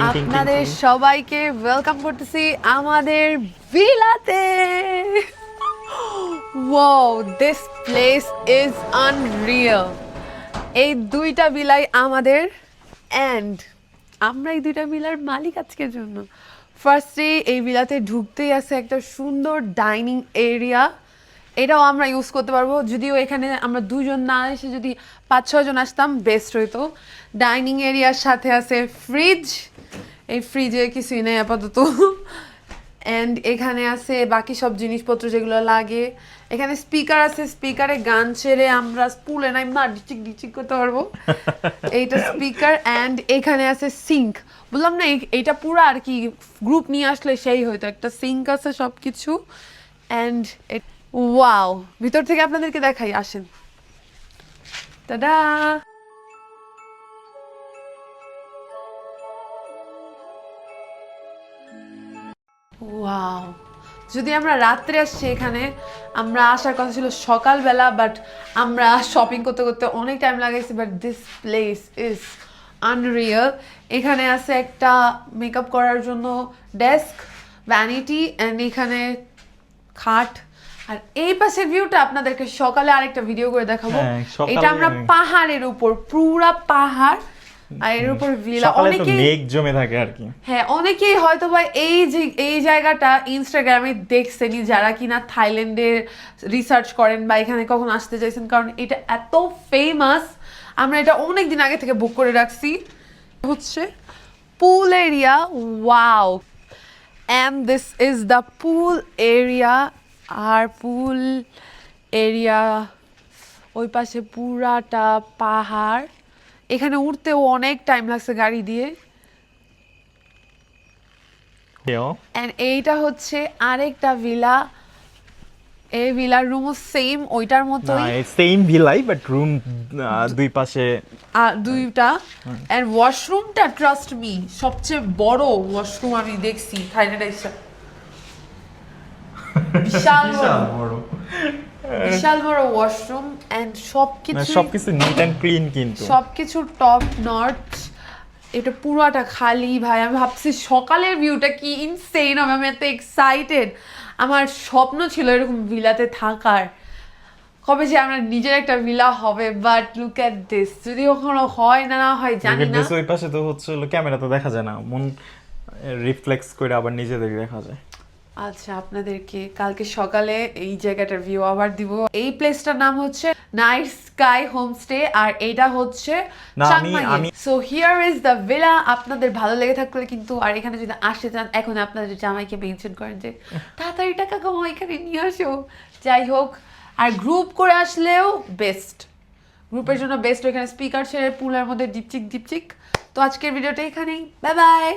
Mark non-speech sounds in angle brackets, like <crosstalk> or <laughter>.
আপনাদের সবাইকে ওয়েলকাম করতেছি আমাদের ভিলাতে wow this place is unreal এই দুইটা বিলাই আমাদের অ্যান্ড আমরা এই দুইটা বিলার মালিক আজকের জন্য। ফার্স্টে এই বিলাতে ঢুকতেই আছে একটা সুন্দর ডাইনিং এরিয়া এটাও আমরা ইউজ করতে পারব। যদিও এখানে আমরা দুজন না এসে যদি পাঁচ ছজন আসতাম বেস্ট হইতো। ডাইনিং এরিয়ার সাথে আছে ফ্রিজ এই ফ্রিজে কিছুই নেই আপাতত। অ্যান্ড এখানে আছে বাকি সব জিনিসপত্র যেগুলো লাগে। এখানে স্পিকার আছে স্পিকারে গান ছেড়ে আমরা স্পুলে নাই মা ডিচিক ডিচিক করতে পারব। <laughs> এইটা স্পিকার অ্যান্ড এখানে আছে সিঙ্ক বললাম না এই- এইটা পুরো আর কি গ্রুপ নিয়ে আসলে সেই হয়তো একটা সিঙ্ক আছে সব কিছু অ্যান্ড ওয়াও ভিতর থেকে আপনাদেরকে দেখাই আসেন। দাদা ওয়াও যদি আমরা রাত্রে আসছি এখানে আমরা আসার কথা ছিল সকালবেলা বাট আমরা শপিং করতে করতে অনেক টাইম লাগাইছি but this place is unreal এখানে আছে একটা মেকআপ করার জন্য ডেস্ক ভ্যানিটি অ্যান্ড এখানে খাট। আর এই পাশের ভিউটা আপনাদেরকে সকালে আরেকটা ভিডিও করে দেখাবো। হ্যাঁ, এটা আমরা পাহাড়ের উপর পুরা পাহাড়। আর এর উপর ভিলা অনেকেই মেঘ জমে থাকে আর কি। হ্যাঁ অনেকেই হয়তো বা এই যে এই জায়গাটা ইনস্টাগ্রামে দেখছেনই যারা কিনা থাইল্যান্ডের রিসার্চ করেন বা এখানে কখন আসতে চাইছেন কারণ এটা এত ফেমাস আমরা এটা অনেক দিন আগে থেকে বুক করে রাখছি। হচ্ছে pool area wow and this is the pool area R pool area ওই পাশে পুরাটা পাহাড়। এখানে উঠতেও অনেক টাইম লাগছে গাড়ি দিয়ে। এইটা হচ্ছে আরেকটা ভিলা এই ভিলার রুমও সেম ওইটার না মতোই সেম ভিলাই বাট রুম দুই পাশে। আর দুইটা। অ্যান্ড ওয়াশরুমটা ট্রাস্ট মি সবচেয়ে বড় ওয়াশরুম আমি দেখছি থাইল্যান্ডে <laughs> বিশাল বড়। বিশাল বড় ওয়াশরুম মানে সবকিছু সবকিছু নিট অ্যান্ড ক্লিন কিন্তু। সবকিছু টপ নট এটা পুরাটা খালি ভাই। আমি ভাবছি সকালের ভিউটা কি ইনসেইন হবে। আমি এত এক্সাইটেড আমার স্বপ্ন ছিল এরকম ভিলাতে থাকার। কবে যে আমরা নিজের একটা ভিলা হবে বাট লুক অ্যাট দিস যদি কখনো হয় না না হয় জানি না। ওই পাশে তো হচ্ছে ক্যামেরা তো দেখা যায় না। মন রিফ্লেক্স করে আবার নিজেদের দেখা যায়। আচ্ছা আপনাদেরকে কালকে সকালে এই জায়গাটার ভিউ আবার দিব। এই প্লেসটার নাম হচ্ছে নাইট স্কাই হোমস্টে আর এটা হচ্ছে so here is the villa আপনাদের ভালো লেগে থাকলে কিন্তু আর এখানে যদি আসতে চান এখন আপনাদের জামাইকে মেনশন করেন যে তাড়াতাড়ি টাকা কামাও এখানে নিয়ে আসো। যাই হোক আর গ্রুপ করে আসলেও বেস্ট গ্রুপের জন্য বেস্ট ওইখানে স্পিকার ছেড়ে পুলের মধ্যে ডিপচিক ডিপচিক তো আজকের ভিডিওটা এখানেই। Bye bye